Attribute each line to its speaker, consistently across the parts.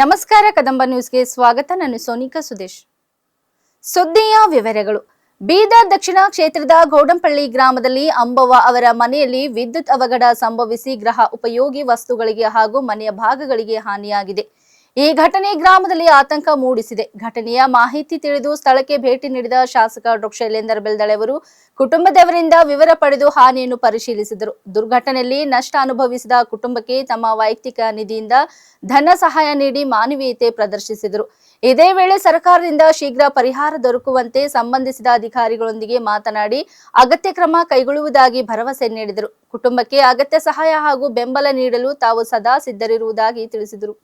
Speaker 1: ನಮಸ್ಕಾರ, ಕದಂಬ ನ್ಯೂಸ್ಗೆ ಸ್ವಾಗತ. ನಾನು ಸೋನಿಕಾ ಸುದೇಶ್. ಸುದ್ದಿಯ ವಿವರಗಳು. ಬೀದರ್ ದಕ್ಷಿಣ ಕ್ಷೇತ್ರದ ಗೌಡಂಪಳ್ಳಿ ಗ್ರಾಮದಲ್ಲಿ ಅಂಬವ್ವ ಅವರ ಮನೆಯಲ್ಲಿ ವಿದ್ಯುತ್ ಅವಘಡ ಸಂಭವಿಸಿ ಗ್ರಹ ಉಪಯೋಗಿ ವಸ್ತುಗಳಿಗೆ ಹಾಗೂ ಮನೆಯ ಭಾಗಗಳಿಗೆ ಹಾನಿಯಾಗಿದೆ. ಈ ಘಟನೆ ಗ್ರಾಮದಲ್ಲಿ ಆತಂಕ ಮೂಡಿಸಿದೆ. ಘಟನೆಯ ಮಾಹಿತಿ ತಿಳಿದು ಸ್ಥಳಕ್ಕೆ ಭೇಟಿ ನೀಡಿದ ಶಾಸಕ ಡಾಕ್ಟರ್ ಶೈಲೇಂದರ್ ಬೆಲ್ದಳೆ ಅವರು ಕುಟುಂಬದವರಿಂದ ವಿವರ ಪಡೆದು ಹಾನಿಯನ್ನು ಪರಿಶೀಲಿಸಿದರು. ದುರ್ಘಟನೆಯಲ್ಲಿ ನಷ್ಟ ಅನುಭವಿಸಿದ ಕುಟುಂಬಕ್ಕೆ ತಮ್ಮ ವೈಯಕ್ತಿಕ ನಿಧಿಯಿಂದ ಧನ ಸಹಾಯ ನೀಡಿ ಮಾನವೀಯತೆ ಪ್ರದರ್ಶಿಸಿದರು. ಇದೇ ವೇಳೆ ಸರ್ಕಾರದಿಂದ ಶೀಘ್ರ ಪರಿಹಾರ ದೊರಕುವಂತೆ ಸಂಬಂಧಿಸಿದ ಅಧಿಕಾರಿಗಳೊಂದಿಗೆ ಮಾತನಾಡಿ ಅಗತ್ಯ ಕ್ರಮ ಕೈಗೊಳ್ಳುವುದಾಗಿ ಭರವಸೆ ನೀಡಿದರು. ಕುಟುಂಬಕ್ಕೆ ಅಗತ್ಯ ಸಹಾಯ ಹಾಗೂ ಬೆಂಬಲ ನೀಡಲು ತಾವು ಸದಾ ಸಿದ್ಧರಿರುವುದಾಗಿ ತಿಳಿಸಿದರು.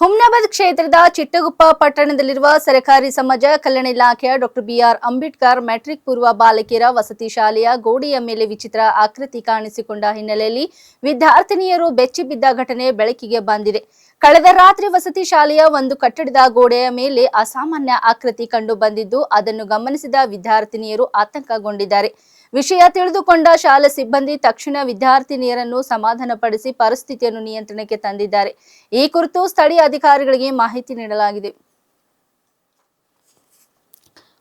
Speaker 1: ಹುಮ್ನಾಬಾದ್ ಕ್ಷೇತ್ರದ ಚಿಟ್ಟಗುಪ್ಪ ಪಟ್ಟಣದಲ್ಲಿರುವ ಸರ್ಕಾರಿ ಸಮಾಜ ಕಲ್ಯಾಣ ಇಲಾಖೆಯ ಡಾಕ್ಟರ್ ಬಿಆರ್ ಅಂಬೇಡ್ಕರ್ ಮೆಟ್ರಿಕ್ ಪೂರ್ವ ಬಾಲಕಿಯರ ವಸತಿ ಶಾಲೆಯ ಗೋಡೆಯ ಮೇಲೆ ವಿಚಿತ್ರ ಆಕೃತಿ ಕಾಣಿಸಿಕೊಂಡ ಹಿನ್ನೆಲೆಯಲ್ಲಿ ವಿದ್ಯಾರ್ಥಿನಿಯರು ಬೆಚ್ಚಿಬಿದ್ದ ಘಟನೆ ಬೆಳಕಿಗೆ ಬಂದಿದೆ. ಕಳೆದ ರಾತ್ರಿ ವಸತಿ ಶಾಲೆಯ ಒಂದು ಕಟ್ಟಡದ ಗೋಡೆಯ ಮೇಲೆ ಅಸಾಮಾನ್ಯ ಆಕೃತಿ ಕಂಡು ಬಂದಿದ್ದು, ಅದನ್ನು ಗಮನಿಸಿದ ವಿದ್ಯಾರ್ಥಿನಿಯರು ಆತಂಕಗೊಂಡಿದ್ದಾರೆ. ವಿಷಯ ತಿಳಿದುಕೊಂಡ ಶಾಲೆ ಸಿಬ್ಬಂದಿ ತಕ್ಷಣ ವಿದ್ಯಾರ್ಥಿನಿಯರನ್ನು ಸಮಾಧಾನಪಡಿಸಿ ಪರಿಸ್ಥಿತಿಯನ್ನು ನಿಯಂತ್ರಣಕ್ಕೆ ತಂದಿದ್ದಾರೆ. ಈ ಕುರಿತು ಸ್ಥಳೀಯ ಅಧಿಕಾರಿಗಳಿಗೆ ಮಾಹಿತಿ ನೀಡಲಾಗಿದೆ.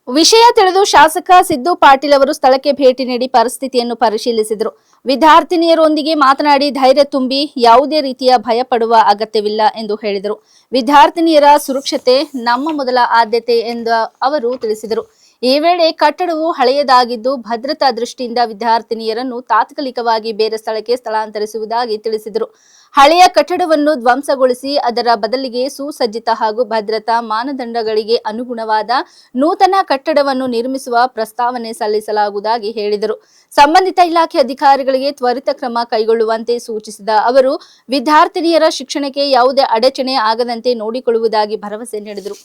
Speaker 1: ವಿಷಯ ತಿಳಿದು ಶಾಸಕ ಸಿದ್ದು ಪಾಟೀಲ್ ಅವರು ಸ್ಥಳಕ್ಕೆ ಭೇಟಿ ನೀಡಿ ಪರಿಸ್ಥಿತಿಯನ್ನು ಪರಿಶೀಲಿಸಿದರು. ವಿದ್ಯಾರ್ಥಿನಿಯರೊಂದಿಗೆ ಮಾತನಾಡಿ ಧೈರ್ಯ ತುಂಬಿ ಯಾವುದೇ ರೀತಿಯ ಭಯ ಪಡುವ ಅಗತ್ಯವಿಲ್ಲ ಎಂದು ಹೇಳಿದರು. ವಿದ್ಯಾರ್ಥಿನಿಯರ ಸುರಕ್ಷತೆ ನಮ್ಮ ಮೊದಲ ಆದ್ಯತೆ ಎಂದು ಅವರು ತಿಳಿಸಿದರು. ಈ ವೇಳೆ ಕಟ್ಟಡವು ಹಳೆಯದಾಗಿದ್ದು, ಭದ್ರತಾ ದೃಷ್ಟಿಯಿಂದ ವಿದ್ಯಾರ್ಥಿನಿಯರನ್ನು ತಾತ್ಕಾಲಿಕವಾಗಿ ಬೇರೆ ಸ್ಥಳಕ್ಕೆ ಸ್ಥಳಾಂತರಿಸುವುದಾಗಿ ತಿಳಿಸಿದರು. ಹಳೆಯ ಕಟ್ಟಡವನ್ನು ಧ್ವಂಸಗೊಳಿಸಿ, ಅದರ ಬದಲಿಗೆ ಸುಸಜ್ಜಿತ ಹಾಗೂ ಭದ್ರತಾ ಮಾನದಂಡಗಳಿಗೆ ಅನುಗುಣವಾದ ನೂತನ ಕಟ್ಟಡವನ್ನು ನಿರ್ಮಿಸುವ ಪ್ರಸ್ತಾವನೆ ಸಲ್ಲಿಸಲಾಗುವುದಾಗಿ ಹೇಳಿದರು. ಸಂಬಂಧಿತ ಇಲಾಖೆ ಅಧಿಕಾರಿಗಳಿಗೆ ತ್ವರಿತ ಕ್ರಮ ಕೈಗೊಳ್ಳುವಂತೆ ಸೂಚಿಸಿದ ಅವರು, ವಿದ್ಯಾರ್ಥಿನಿಯರ ಶಿಕ್ಷಣಕ್ಕೆ ಯಾವುದೇ ಅಡಚಣೆ ಆಗದಂತೆ ನೋಡಿಕೊಳ್ಳುವುದಾಗಿ ಭರವಸೆ ನೀಡಿದರು.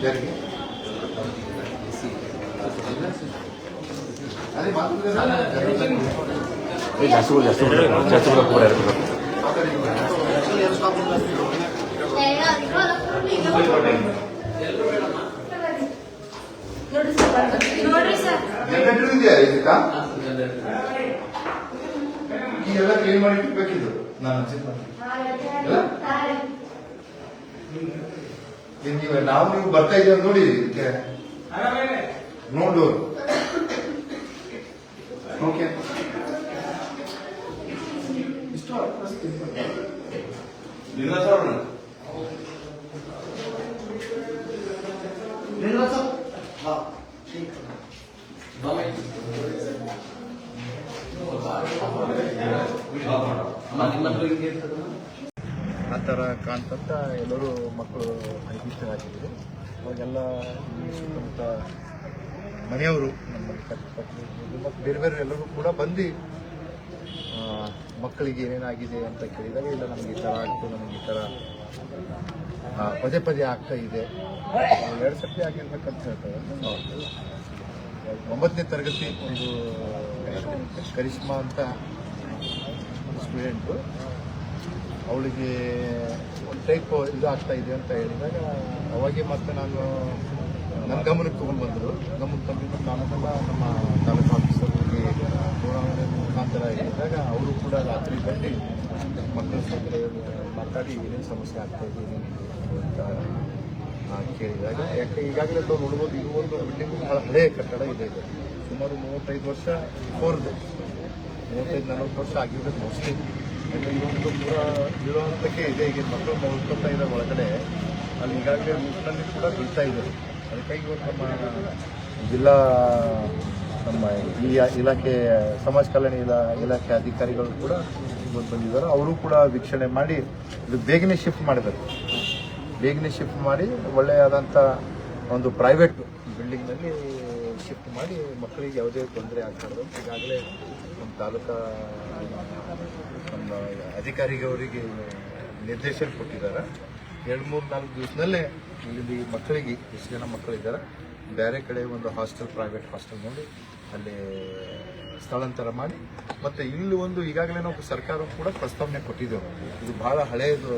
Speaker 2: ಸಾಬರ್ಸ್ಕೊಂಡು ಜಾಸ್ತಿ ಬಿಡು, ಜಾಸ್ತಿ. ಜಾಸ್ತಿ ಕೂಡ.
Speaker 3: ಜನರೇಟರ್ ಇದೆಯಾ ಇದಕ್ಕ ಈಗೆಲ್ಲ ಕ್ಲೀನ್ ಮಾಡಿ ಇಟ್ಬೇಕಿದ್ದು ನಾನು ಎಲ್ಲ? ಈಗ ನೀವು ನಾವು ನೀವು ಬರ್ತಾ ಇದ್ದೀವಿ ಅಂತ ನೋಡಿ ಇದಕ್ಕೆ. ನೋಡು. ಓಕೆ. ಇಷ್ಟು ಆ ಥರ ಕಾಣ್ತಂತ ಎಲ್ಲರೂ ಮಕ್ಕಳು ಭಯಭೀತರಾಗಿದ್ರು ಅವಾಗೆಲ್ಲ ಈ ಸುತ್ತಮುತ್ತ ಮನೆಯವರು ನಮ್ಮ ಪತ್ನಿ ಮತ್ತು ಬೇರೆ ಬೇರೆ ಎಲ್ಲರೂ ಕೂಡ ಬಂದು ಮಕ್ಕಳಿಗೆ ಏನೇನಾಗಿದೆ ಅಂತ ಕೇಳಿದಾಗ ಇಲ್ಲ, ನಮಗೆ ಈ ಥರ ಆಗ್ತು, ನಮಗೆ ಈ ಥರ ಪದೇ ಪದೇ ಆಗ್ತಾ ಇದೆ. ಎರಡು ಸರ್ತಿ ಆಗಿರ್ಬೇಕಂತ ಹೇಳ್ತಾರೆ. ಒಂಬತ್ತನೇ ತರಗತಿ ಒಂದು ಕರಿಷ್ಮಾ ಅಂತ ಸ್ಟೂಡೆಂಟು ಅವಳಿಗೆ ಒಂದು ಟೈಪ್ ಇದು ಆಗ್ತಾ ಇದೆ ಅಂತ ಹೇಳಿದಾಗ, ಅವಾಗೆ ಮತ್ತೆ ನಾನು, ನನ್ನ ಗಮನಕ್ಕೆ ತೊಗೊಂಡು ಬಂದರು ಗಮನಕ್ಕೆ ತಂದಿದ್ದು ನಾನೆಲ್ಲ ನಮ್ಮ ತಾಲೂಕು ಆಫೀಸರ್ಗೆ ದೂರವಾಣಿ ಮುಖಾಂತರ ಹೇಳಿದಾಗ, ಅವರು ಕೂಡ ರಾತ್ರಿ ಬಂದು ಮಕ್ಕಳ ಜೊತೆ ಮಾತಾಡಿ ಏನೇನು ಸಮಸ್ಯೆ ಆಗ್ತಾ ಇದೆ ಅಂತ ಕೇಳಿದಾಗ, ಯಾಕೆ ಈಗಾಗಲೇ ತಾವು ನೋಡ್ಬೋದು ಇದು ಒಂದು ಬಿಲ್ಡಿಂಗ್ ಬಹಳ ಹಳೆಯ ಕಟ್ಟಡ ಇದೆ ಸುಮಾರು ಮೂವತ್ತೈದು ವರ್ಷ ಫೋರ್ದು ಮೂವತ್ತೈದು ನಲವತ್ತು ವರ್ಷ ಆಗಿರೋದು ಮೋಸ್ಟ್ಲಿ ಇವತ್ತು ಪೂರ ಇರುವಂತಕ್ಕೆ ಇದೆ. ಈಗ ಮಕ್ಕಳು ಮಲ್ಕೊತಾ ಇರೋ ಒಳಗಡೆ. ಅಲ್ಲಿ ಈಗಾಗಲೇ ರೂಟ್ನಲ್ಲಿ ಕೂಡ ಬೀಳ್ತಾ ಇದ್ದಾರೆ ಅದಕ್ಕಾಗಿ ಇವತ್ತು ನಮ್ಮ ಜಿಲ್ಲಾ ನಮ್ಮ ಈ ಇಲಾಖೆ, ಸಮಾಜ ಕಲ್ಯಾಣ ಇಲಾ, ಇಲಾಖೆ ಅಧಿಕಾರಿಗಳು ಕೂಡ ಇವತ್ತು ಬಂದಿದ್ದಾರೆ. ಅವರು ಕೂಡ ವೀಕ್ಷಣೆ ಮಾಡಿ ಇದು ಬೇಗನೆ ಶಿಫ್ಟ್ ಮಾಡಬೇಕು. ಬೇಗನೆ ಶಿಫ್ಟ್ ಮಾಡಿ ಒಳ್ಳೆಯದಾದಂಥ ಒಂದು ಪ್ರೈವೇಟ್ ಬಿಲ್ಡಿಂಗ್ನಲ್ಲಿ ಶಿಫ್ಟ್ ಮಾಡಿ ಮಕ್ಕಳಿಗೆ ಯಾವುದೇ ತೊಂದರೆ ಆಗ್ಬಾರ್ದು. ಈಗಾಗಲೇ ನಮ್ಮ ತಾಲೂಕಾ ನಮ್ಮ ಅಧಿಕಾರಿಗೆ ಅವರಿಗೆ ನಿರ್ದೇಶನ ಕೊಟ್ಟಿದ್ದಾರೆ ಎರಡು ಮೂರು ನಾಲ್ಕು ದಿವಸದಲ್ಲೇ ಇಲ್ಲಿ ಮಕ್ಕಳಿಗೆ, ಎಷ್ಟು ಜನ ಮಕ್ಕಳಿದ್ದಾರೆ, ಬೇರೆ ಕಡೆ ಒಂದು ಹಾಸ್ಟೆಲ್ ಪ್ರೈವೇಟ್ ಹಾಸ್ಟೆಲ್ ನೋಡಿ ಅಲ್ಲಿ ಸ್ಥಳಾಂತರ ಮಾಡಿ ಮತ್ತು ಇಲ್ಲಿ ಒಂದು ಈಗಾಗಲೇ ನಾವು ಸರ್ಕಾರ ಕೂಡ ಪ್ರಸ್ತಾವನೆ ಕೊಟ್ಟಿದ್ದೇವೆ ಇದು ಭಾಳ ಹಳೆಯದು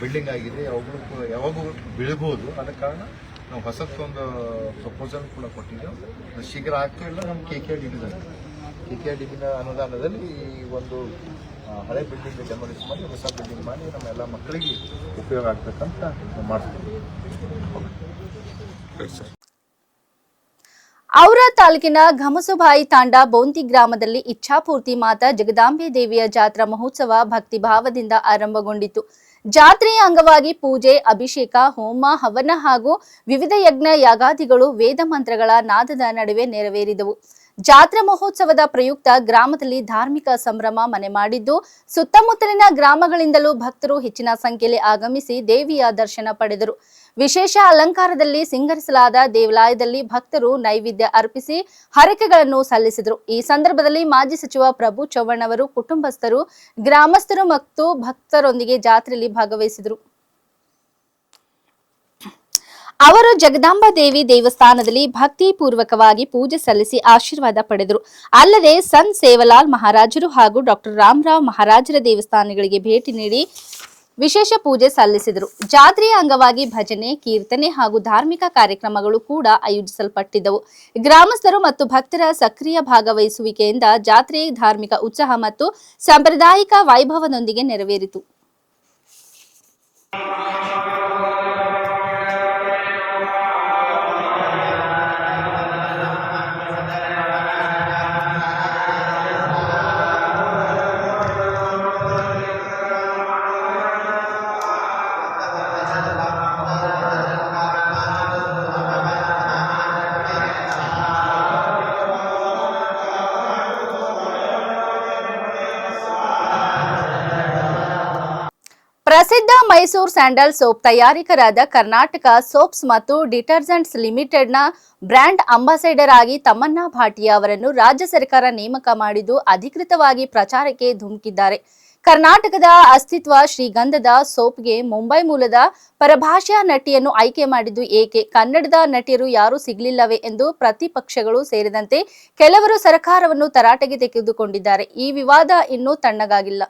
Speaker 3: ಬಿಲ್ಡಿಂಗ್ ಆಗಿದೆ. ಯಾವಾಗಲೂ ಕೂಡ ಯಾವಾಗೂ ಬೀಳ್ಬೋದು. ಆದ ಕಾರಣ ನಾವು ಹೊಸದೊಂದು ಪ್ರಪೋಸಲ್ ಕೂಡ ಕೊಟ್ಟಿದ್ದೆವು. ಶೀಘ್ರ ಆಗ್ತಾ ಇಲ್ಲ. ನಮ್ಮ K K D K K D ಅನುದಾನದಲ್ಲಿ ಈ ಒಂದು ಹಳೆ ಬಿಲ್ಡಿಂಗ್ ಡೆಮಾಲಿಷ್ ಮಾಡಿ ಹೊಸ ಬಿಲ್ಡಿಂಗ್ ಮಾಡಿ ನಮ್ಮೆಲ್ಲ ಮಕ್ಕಳಿಗೆ ಉಪಯೋಗ ಆಗ್ಬೇಕಂತ ಮಾಡ್ತೀವಿ.
Speaker 1: ಔರ ತಾಲೂಕಿನ ಘಮಸುಬಾಯಿ ತಾಂಡ ಬೋಂತಿ ಗ್ರಾಮದಲ್ಲಿ ಇಚ್ಛಾಪೂರ್ತಿ ಮಾತಾ ಜಗದಾಂಬೆ ದೇವಿಯ ಜಾತ್ರಾ ಮಹೋತ್ಸವ ಭಕ್ತಿ ಭಾವದಿಂದ ಆರಂಭಗೊಂಡಿತು. ಜಾತ್ರೆಯ ಅಂಗವಾಗಿ ಪೂಜೆ ಅಭಿಷೇಕ ಹೋಮ ಹವನ ಹಾಗೂ ವಿವಿಧ ಯಜ್ಞ ಯಾಗಾದಿಗಳು ವೇದ ಮಂತ್ರಗಳ ನಾದದ ನಡುವೆ ನೆರವೇರಿದವು. ಜಾತ್ರಾ ಮಹೋತ್ಸವದ ಪ್ರಯುಕ್ತ ಗ್ರಾಮದಲ್ಲಿ ಧಾರ್ಮಿಕ ಸಂಭ್ರಮ ಮನೆ ಮಾಡಿದ್ದು, ಸುತ್ತಮುತ್ತಲಿನ ಗ್ರಾಮಗಳಿಂದಲೂ ಭಕ್ತರು ಹೆಚ್ಚಿನ ಸಂಖ್ಯೆಯಲ್ಲಿ ಆಗಮಿಸಿ ದೇವಿಯ ದರ್ಶನ ಪಡೆದರು. ವಿಶೇಷ ಅಲಂಕಾರದಲ್ಲಿ ಸಿಂಗರಿಸಲಾದ ದೇವಾಲಯದಲ್ಲಿ ಭಕ್ತರು ನೈವೇದ್ಯ ಅರ್ಪಿಸಿ ಹರಕೆಗಳನ್ನು ಸಲ್ಲಿಸಿದರು. ಈ ಸಂದರ್ಭದಲ್ಲಿ ಮಾಜಿ ಸಚಿವ ಪ್ರಭು ಚವ್ಹಾಣ್ ಅವರು ಕುಟುಂಬಸ್ಥರು, ಗ್ರಾಮಸ್ಥರು ಮತ್ತು ಭಕ್ತರೊಂದಿಗೆ ಜಾತ್ರೆಯಲ್ಲಿ ಭಾಗವಹಿಸಿದರು. ಅವರು ಜಗದಾಂಬಾ ದೇವಿ ದೇವಸ್ಥಾನದಲ್ಲಿ ಭಕ್ತಿ ಪೂರ್ವಕವಾಗಿ ಪೂಜೆ ಸಲ್ಲಿಸಿ ಆಶೀರ್ವಾದ ಪಡೆದರು. ಅಲ್ಲದೆ ಸಂತ್ ಸೇವಲಾಲ್ ಮಹಾರಾಜರು ಹಾಗೂ ಡಾಕ್ಟರ್ ರಾಮರಾವ್ ಮಹಾರಾಜರ ದೇವಸ್ಥಾನಗಳಿಗೆ ಭೇಟಿ ನೀಡಿ ವಿಶೇಷ ಪೂಜೆ ಸಲ್ಲಿಸಿದರು. ಜಾತ್ರೆಯ ಅಂಗವಾಗಿ ಭಜನೆ, ಕೀರ್ತನೆ ಹಾಗೂ ಧಾರ್ಮಿಕ ಕಾರ್ಯಕ್ರಮಗಳು ಕೂಡ ಆಯೋಜಿಸಲ್ಪಟ್ಟಿದ್ದವು. ಗ್ರಾಮಸ್ಥರು ಮತ್ತು ಭಕ್ತರ ಸಕ್ರಿಯ ಭಾಗವಹಿಸುವಿಕೆಯಿಂದ ಜಾತ್ರೆ, ಧಾರ್ಮಿಕ ಉತ್ಸಾಹ ಮತ್ತು ಸಾಂಪ್ರದಾಯಿಕ ವೈಭವದೊಂದಿಗೆ ನೆರವೇರಿತು. ಪ್ರಸಿದ್ಧ ಮೈಸೂರು ಸ್ಯಾಂಡಲ್ ಸೋಪ್ ತಯಾರಿಕರಾದ ಕರ್ನಾಟಕ ಸೋಪ್ಸ್ ಮತ್ತು ಡಿಟರ್ಜೆಂಟ್ಸ್ ಲಿಮಿಟೆಡ್ನ ಬ್ರ್ಯಾಂಡ್ ಅಂಬಾಸೆಡರ್ ಆಗಿ ತಮನ್ನಾ ಭಾಟಿಯಾ ಅವರನ್ನು ರಾಜ್ಯ ಸರ್ಕಾರ ನೇಮಕ ಮಾಡಿದ್ದು ಅಧಿಕೃತವಾಗಿ ಪ್ರಚಾರಕ್ಕೆ ಧುಮುಕಿದ್ದಾರೆ. ಕರ್ನಾಟಕದ ಅಸ್ತಿತ್ವ ಶ್ರೀಗಂಧದ ಸೋಪ್ಗೆ ಮುಂಬೈ ಮೂಲದ ಪರಭಾಷಾ ನಟಿಯನ್ನು ಆಯ್ಕೆ ಮಾಡಿದ್ದು ಏಕೆ? ಕನ್ನಡದ ನಟಿಯರು ಯಾರೂ ಸಿಗಲಿಲ್ಲವೇ ಎಂದು ಪ್ರತಿಪಕ್ಷಗಳು ಸೇರಿದಂತೆ ಕೆಲವರು ಸರ್ಕಾರವನ್ನು ತರಾಟೆಗೆ ತೆಗೆದುಕೊಂಡಿದ್ದಾರೆ. ಈ ವಿವಾದ ಇನ್ನೂ ತಣ್ಣಗಾಗಿಲ್ಲ.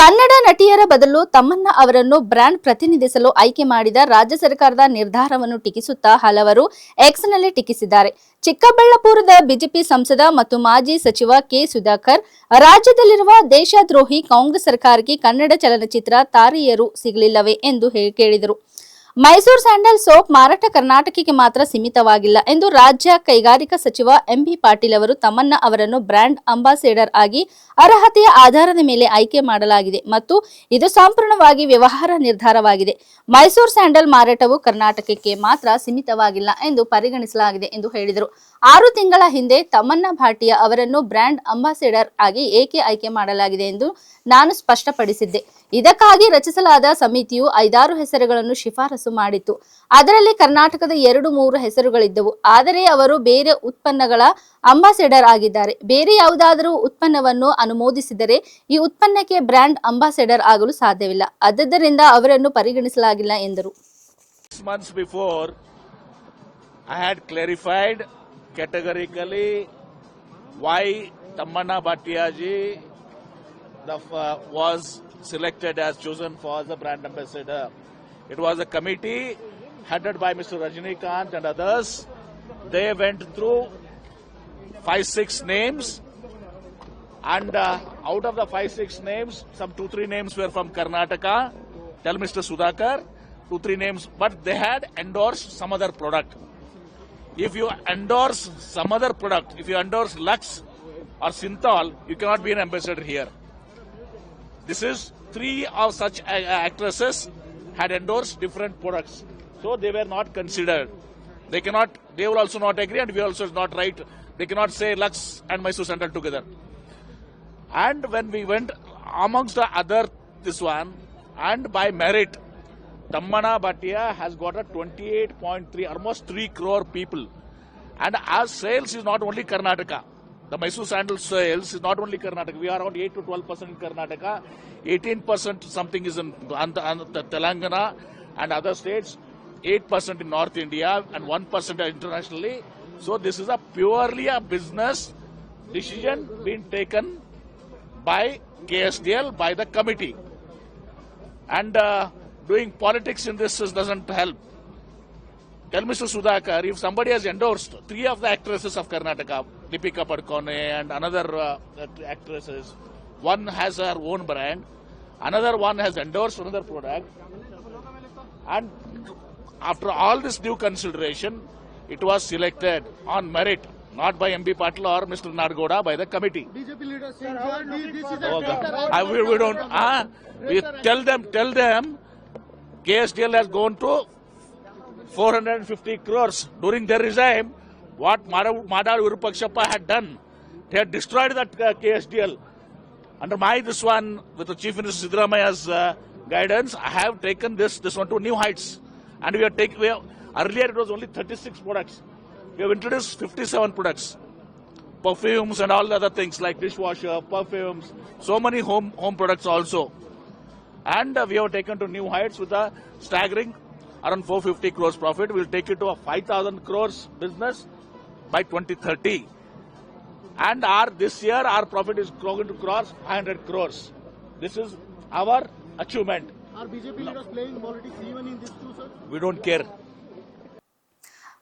Speaker 1: ಕನ್ನಡ ನಟಿಯರ ಬದಲು ತಮ್ಮನ್ನ ಅವರನ್ನು ಬ್ರ್ಯಾಂಡ್ ಪ್ರತಿನಿಧಿಸಲು ಆಯ್ಕೆ ಮಾಡಿದ ರಾಜ್ಯ ಸರ್ಕಾರದ ನಿರ್ಧಾರವನ್ನು ಟೀಕಿಸುತ್ತಾ ಹಲವರು ಎಕ್ಸ್ನಲ್ಲಿ ಟೀಕಿಸಿದ್ದಾರೆ. ಚಿಕ್ಕಬಳ್ಳಾಪುರದ ಬಿಜೆಪಿ ಸಂಸದ ಮತ್ತು ಮಾಜಿ ಸಚಿವ ಕೆ ಸುಧಾಕರ್, ರಾಜ್ಯದಲ್ಲಿರುವ ದೇಶದ್ರೋಹಿ ಕಾಂಗ್ರೆಸ್ ಸರ್ಕಾರಕ್ಕೆ ಕನ್ನಡ ಚಲನಚಿತ್ರ ತಾರೆಯರು ಸಿಗಲಿಲ್ಲವೇ ಎಂದು ಕೇಳಿದರು. ಮೈಸೂರು ಸ್ಯಾಂಡಲ್ ಸೋಪ್ ಮಾರಾಟ ಕರ್ನಾಟಕಕ್ಕೆ ಮಾತ್ರ ಸೀಮಿತವಾಗಿಲ್ಲ ಎಂದು ರಾಜ್ಯ ಕೈಗಾರಿಕಾ ಸಚಿವ ಎಂಬಿ ಪಾಟೀಲ್ ಅವರು ತಮ್ಮನ್ನ ಅವರನ್ನು ಬ್ರ್ಯಾಂಡ್ ಅಂಬಾಸೆಡರ್ ಆಗಿ ಅರ್ಹತೆಯ ಆಧಾರದ ಮೇಲೆ ಆಯ್ಕೆ ಮಾಡಲಾಗಿದೆ ಮತ್ತು ಇದು ಸಂಪೂರ್ಣವಾಗಿ ವ್ಯವಹಾರ ನಿರ್ಧಾರವಾಗಿದೆ. ಮೈಸೂರು ಸ್ಯಾಂಡಲ್ ಮಾರಾಟವು ಕರ್ನಾಟಕಕ್ಕೆ ಮಾತ್ರ ಸೀಮಿತವಾಗಿಲ್ಲ ಎಂದು ಪರಿಗಣಿಸಲಾಗಿದೆ ಎಂದು ಹೇಳಿದರು. ಆರು ತಿಂಗಳ ಹಿಂದೆ ತಮ್ಮನ್ನ ಭಾಟಿಯಾ ಅವರನ್ನು ಬ್ರ್ಯಾಂಡ್ ಅಂಬಾಸೆಡರ್ ಆಗಿ ಏಕೆ ಆಯ್ಕೆ ಮಾಡಲಾಗಿದೆ ಎಂದು ನಾನು ಸ್ಪಷ್ಟಪಡಿಸಿದ್ದೆ. ಇದಕ್ಕಾಗಿ ರಚಿಸಲಾದ ಸಮಿತಿಯು ಐದಾರು ಹೆಸರುಗಳನ್ನು ಶಿಫಾರಸು ಮಾಡಿತ್ತು. ಅದರಲ್ಲಿ ಕರ್ನಾಟಕದ ಎರಡು ಮೂರು ಹೆಸರುಗಳಿದ್ದವು. ಆದರೆ ಅವರು ಬೇರೆ ಉತ್ಪನ್ನಗಳ ಅಂಬಾಸೆಡರ್ ಆಗಿದ್ದಾರೆ. ಬೇರೆ ಯಾವುದಾದರೂ ಉತ್ಪನ್ನವನ್ನು ಅನುಮೋದಿಸಿದರೆ ಈ ಉತ್ಪನ್ನಕ್ಕೆ ಬ್ರ್ಯಾಂಡ್ ಅಂಬಾಸೆಡರ್ ಆಗಲು ಸಾಧ್ಯವಿಲ್ಲ. ಆದ್ದರಿಂದ ಅವರನ್ನು ಪರಿಗಣಿಸಲಾಗಿಲ್ಲ ಎಂದರು.
Speaker 4: Tammanna Bhatiaji selected as chosen for the brand ambassador. It was a committee headed by Mr. Rajinikanth and others. They went through five, six names and uh, out of the five, six names, some two, three names were from Karnataka. Tell Mr. Sudhakar, two, three names, but they had endorsed some other product. If you endorse some other product, if you endorse Lux or Synthol, you cannot be an ambassador here. This is three of such actresses had endorsed different products, so they were not considered. They cannot. They will also not agree, and we also is not right. They cannot say Lux and Mysore Central together. And when we went amongst the other this one, and by merit, Tammana Bhatia has got a 28.3, almost 3 crore people. And our sales is not only Karnataka. The Mysore sandal sales is not only Karnataka. We are around 8 to 12 percent in Karnataka. 18 percent something is in Telangana and other states. 8 percent in North India and 1 percent internationally. So this is a purely a business decision being taken by KSDL by the committee. And uh, doing politics in this doesn't help. Tell Mr. Sudhakar, if somebody has endorsed three of the actresses of Karnataka, Deepika Padukone and another uh, actresses, one has her own brand, another one has endorsed another product, and after all this due consideration, it was selected on merit, not by MB Patil or Mr. Nargoda, by the committee.
Speaker 5: BJP leader saying that this is a
Speaker 4: Oh, God. I, we, we don't. Ah, we tell them. Tell them. KSDL has gone to 450 crores during their regime. What Madhav Madhav had done, they had destroyed that uh, KSDL. Under my this one, with the Chief Minister Siddharamaya's uh, guidance, I have taken this this one to new heights, and we have taken. Earlier it was only 36 products. We have introduced 57 products perfumes and all the other things like dishwasher, perfumes, so many home home products also. And uh, we have taken to new heights with a staggering around 450 crores profit. We'll take it to a 5,000 crores business by 2030. And our this year our profit is going to cross 500 crores. This is our achievement.
Speaker 5: Are BJP leaders playing politics even in this too, sir?
Speaker 4: We don't care.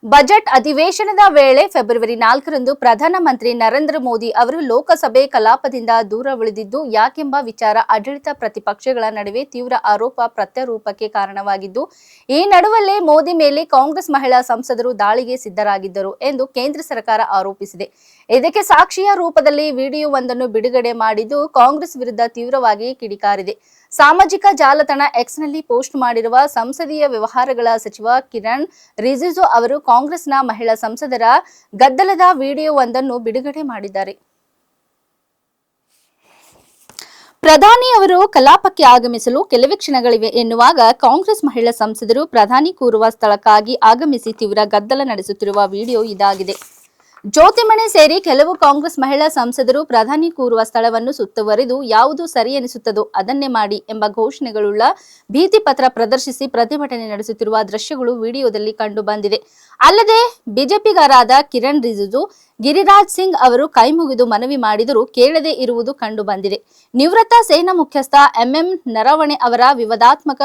Speaker 1: Budget ಅಧಿವೇಶನದ ವೇಳೆ February ನಾಲ್ಕರಂದು ಪ್ರಧಾನಮಂತ್ರಿ ನರೇಂದ್ರ ಮೋದಿ ಅವರು ಲೋಕಸಭೆ ಕಲಾಪದಿಂದ ದೂರ ಉಳಿದಿದ್ದು, ಯಾಕೆಂಬ ವಿಚಾರ ಆಡಳಿತ ಪ್ರತಿಪಕ್ಷಗಳ ನಡುವೆ ತೀವ್ರ ಆರೋಪ ಪ್ರತ್ಯಾರೋಪಕ್ಕೆ ಕಾರಣವಾಗಿದ್ದು, ಈ ನಡುವಲ್ಲೇ ಮೋದಿ ಮೇಲೆ ಕಾಂಗ್ರೆಸ್ ಮಹಿಳಾ ಸಂಸದರು ದಾಳಿಗೆ ಸಿದ್ಧರಾಗಿದ್ದರು ಎಂದು ಕೇಂದ್ರ ಸರ್ಕಾರ ಆರೋಪಿಸಿದೆ. ಇದಕ್ಕೆ ಸಾಕ್ಷಿಯ ರೂಪದಲ್ಲಿ ವಿಡಿಯೋವೊಂದನ್ನು ಬಿಡುಗಡೆ ಮಾಡಿದ್ದು ಕಾಂಗ್ರೆಸ್ ವಿರುದ್ಧ ತೀವ್ರವಾಗಿ ಕಿಡಿಕಾರಿದೆ. ಸಾಮಾಜಿಕ ಜಾಲತಾಣ ಎಕ್ಸ್ನಲ್ಲಿ ಪೋಸ್ಟ್ ಮಾಡಿರುವ ಸಂಸದೀಯ ವ್ಯವಹಾರಗಳ ಸಚಿವ ಕಿರಣ್ ರಿಜಿಜು ಅವರು ಕಾಂಗ್ರೆಸ್ನ ಮಹಿಳಾ ಸಂಸದರ ಗದ್ದಲದ ವಿಡಿಯೋವೊಂದನ್ನು ಬಿಡುಗಡೆ ಮಾಡಿದ್ದಾರೆ. ಪ್ರಧಾನಿ ಅವರು ಕಲಾಪಕ್ಕೆ ಆಗಮಿಸಲು ಕೆಲವೇ ಕ್ಷಣಗಳಿವೆ ಎನ್ನುವಾಗ ಕಾಂಗ್ರೆಸ್ ಮಹಿಳಾ ಸಂಸದರು ಪ್ರಧಾನಿ ಕೂರುವ ಸ್ಥಳಕ್ಕಾಗಿ ಆಗಮಿಸಿ ತೀವ್ರ ಗದ್ದಲ ನಡೆಸುತ್ತಿರುವ ವಿಡಿಯೋ ಇದಾಗಿದೆ. ಜ್ಯೋತಿಮಣಿ ಸೇರಿ ಕೆಲವು ಕಾಂಗ್ರೆಸ್ ಮಹಿಳಾ ಸಂಸದರು ಪ್ರಧಾನಿ ಕೂರುವ ಸ್ಥಳವನ್ನು ಸುತ್ತುವರಿದು ಯಾವುದು ಸರಿ ಎನಿಸುತ್ತದೋ ಅದನ್ನೇ ಮಾಡಿ ಎಂಬ ಘೋಷಣೆಗಳುಳ್ಳ ಭೀತಿ ಪತ್ರ ಪ್ರದರ್ಶಿಸಿ ಪ್ರತಿಭಟನೆ ನಡೆಸುತ್ತಿರುವ ದೃಶ್ಯಗಳು ವಿಡಿಯೋದಲ್ಲಿ ಕಂಡು ಬಂದಿದೆ. ಅಲ್ಲದೆ ಬಿಜೆಪಿಗಾರಾದ ಕಿರಣ್ ರಿಜಿಜು, ಗಿರಿರಾಜ್ ಸಿಂಗ್ ಅವರು ಕೈಮುಗಿದು ಮನವಿ ಮಾಡಿದರೂ ಕೇಳದೇ ಇರುವುದು ಕಂಡು ಬಂದಿದೆ. ನಿವೃತ್ತ ಸೇನಾ ಮುಖ್ಯಸ್ಥ ಎಂಎಂ ನರವಣೆ ಅವರ ವಿವಾದಾತ್ಮಕ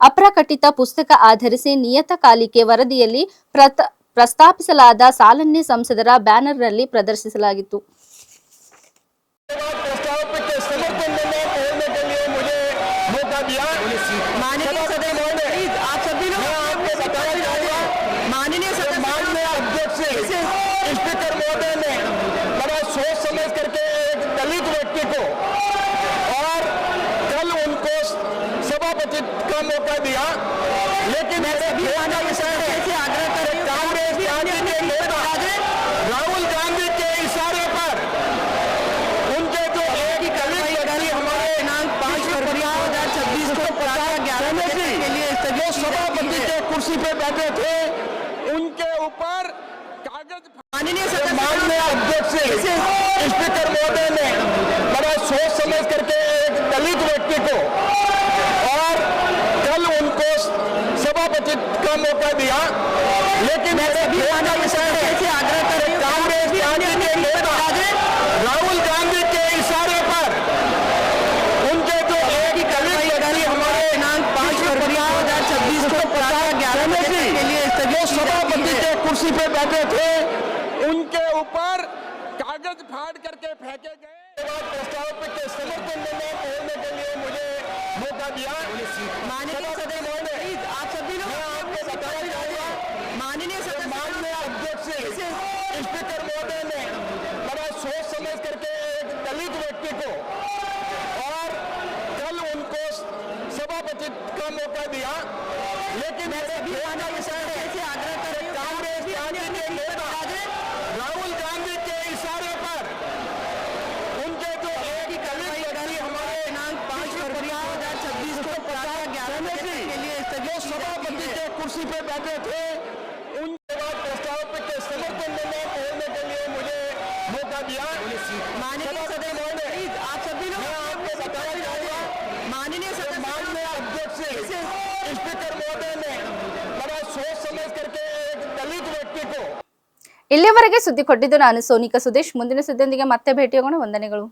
Speaker 1: ಅಪ್ರಕಟಿತ ಪುಸ್ತಕ ಆಧರಿಸಿ ನಿಯತಕಾಲಿಕೆ ವರದಿಯಲ್ಲಿ ಪ್ರತ ಪ್ರಸ್ತಾಪಿಸಲಾದ ಸಾಲನ್ನೇ ಸಂಸದರ ಬ್ಯಾನರ್ನಲ್ಲಿ ಪ್ರದರ್ಶಿಸಲಾಗಿತ್ತು
Speaker 6: प्रस्ताव के समर्थन में बोलने के लिए मुझे मौका दिया माननीय सदस्य महोदय आप सभी कुर्सी पे बैठे थे उनके ऊपर कागज़ माननीय माननीय अध्यक्ष स्पीकर महोदय ने बड़ा सोच समझ करके एक दलित व्यक्ति को और कल उनको सभापति का मौका दिया। लेकिन कांग्रेस पार्टी के नेता राहुल गांधी के इशारे पर उनके जो एक दलित व्यक्ति हमारे दिनांक पाँच फरवरी दो हज़ार छब्बीस को पचास ग्यारह के लिए जो सभापति के कुर्सी पे बैठे थे। उनके ऊपर कागज़ फाड़ करके फेंके गए। प्रस्ताव के समर्थन में बोलने के लिए मुझे मौका दिया माननीय सदस्य महोदय आप सभी लोग आपको माननीय सदस्य माननीय अध्यक्ष स्पीकर महोदय ने बड़ा सोच समझ करके एक दलित व्यक्ति को और कल उनको सभापति का मौका दिया। लेकिन मेरे कहना विषय है को पचास ग्यारह के लिए जो सभापति के कुर्सी पे बैठे थे उनके बाद प्रस्ताव के समर्थन में बोलने के लिए मुझे मौका दिया माननीय सदस्य महोदय आप सभी लोग आपको बताना चाहूंगा माननीय सदस्य माननीय अध्यक्ष स्पीकर महोदय ने बड़ा सोच समझ करके एक दलित व्यक्ति को
Speaker 1: ಇಲ್ಲಿಯವರೆಗೆ ಸುದ್ದಿ ಕೊಟ್ಟಿದ್ದು ನಾನು ಸೋನಿಕಾ ಸುದೇಶ್ ಮುಂದಿನ ಸುದ್ದಿಯೊಂದಿಗೆ ಮತ್ತೆ ಭೇಟಿಯಾಗೋಣ ವಂದನೆಗಳು